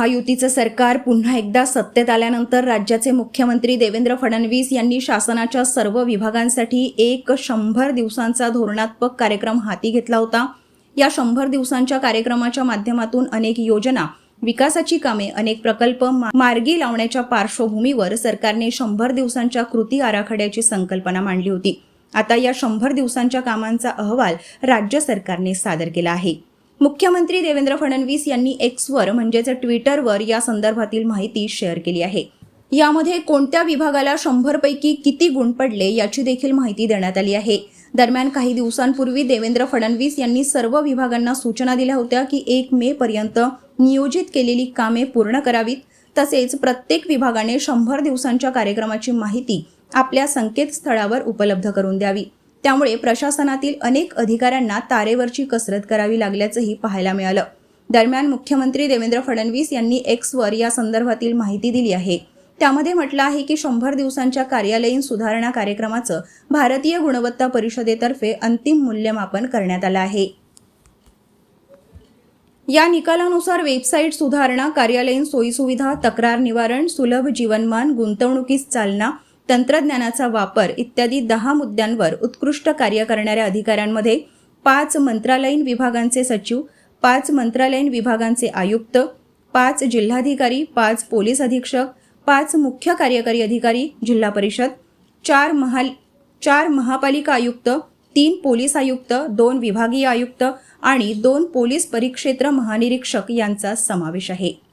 महायुतीचं सरकार पुन्हा एकदा सत्तेत आल्यानंतर राज्याचे मुख्यमंत्री देवेंद्र फडणवीस यांनी शासनाच्या सर्व विभागांसाठी एक शंभर दिवसांचा धोरणात्मक कार्यक्रम हाती घेतला होता. या शंभर दिवसांच्या कार्यक्रमाच्या माध्यमातून अनेक योजना विकासाची कामे अनेक प्रकल्प मार्गी लावण्याच्या पार्श्वभूमीवर सरकारने शंभर दिवसांच्या कृती आराखड्याची संकल्पना मांडली होती. आता या शंभर दिवसांच्या कामांचा अहवाल राज्य सरकारने सादर केला आहे. मुख्यमंत्री देवेंद्र फडणवीस यांनी एक्सवर म्हणजेच ट्विटरवर या संदर्भातील माहिती शेअर केली आहे. यामध्ये कोणत्या विभागाला शंभरपैकी किती गुण पडले याची देखील माहिती देण्यात आली आहे. दरम्यान काही दिवसांपूर्वी देवेंद्र फडणवीस यांनी सर्व विभागांना सूचना दिल्या होत्या की एक मे पर्यंत नियोजित केलेली कामे पूर्ण करावीत. तसेच प्रत्येक विभागाने शंभर दिवसांच्या कार्यक्रमाची माहिती आपल्या संकेतस्थळावर उपलब्ध करून द्यावी. त्यामुळे प्रशासनातील अनेक अधिकाऱ्यांना तारेवरची कसरत करावी लागल्याचंही पाहायला मिळालं. दरम्यान मुख्यमंत्री देवेंद्र फडणवीस यांनी एक्सवर या संदर्भातील माहिती दिली आहे. त्यामध्ये म्हटलं आहे की शंभर दिवसांच्या कार्यालयीन सुधारणा कार्यक्रमाचं भारतीय गुणवत्ता परिषदेतर्फे अंतिम मूल्यमापन करण्यात आलं आहे. या निकालानुसार वेबसाईट सुधारणा कार्यालयीन सोयीसुविधा तक्रार निवारण सुलभ जीवनमान गुंतवणुकीस चालना तंत्रज्ञानाचा वापर इत्यादी दहा मुद्द्यांवर उत्कृष्ट कार्य करणाऱ्या अधिकाऱ्यांमध्ये पाच मंत्रालयीन विभागांचे सचिव पाच मंत्रालयीन विभागांचे आयुक्त पाच जिल्हाधिकारी पाच पोलीस अधीक्षक पाच मुख्य कार्यकारी अधिकारी जिल्हा परिषद चार महाल चार महापालिका आयुक्त तीन पोलीस आयुक्त दोन विभागीय आयुक्त आणि दोन पोलीस परिक्षेत्र महानिरीक्षक यांचा समावेश आहे.